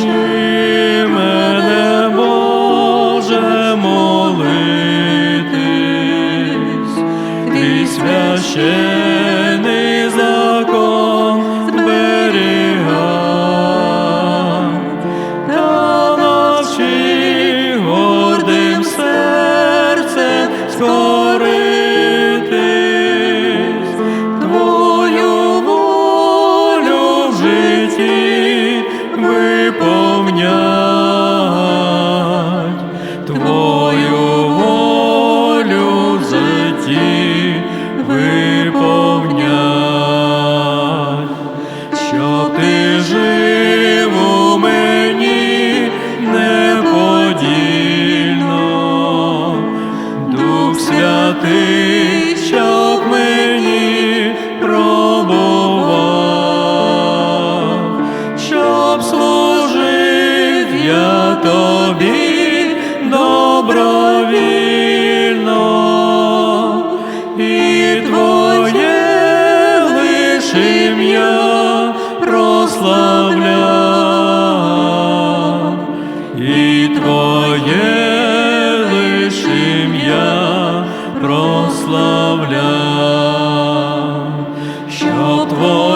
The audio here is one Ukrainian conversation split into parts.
Навчи мене, Боже, молитись, ти священий. Святий, щоб мені пробував, щоб служив я тобі добровільно, і твоє лиш ім'я прославляв, і твоє прославляв, щоб твоє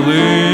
believe.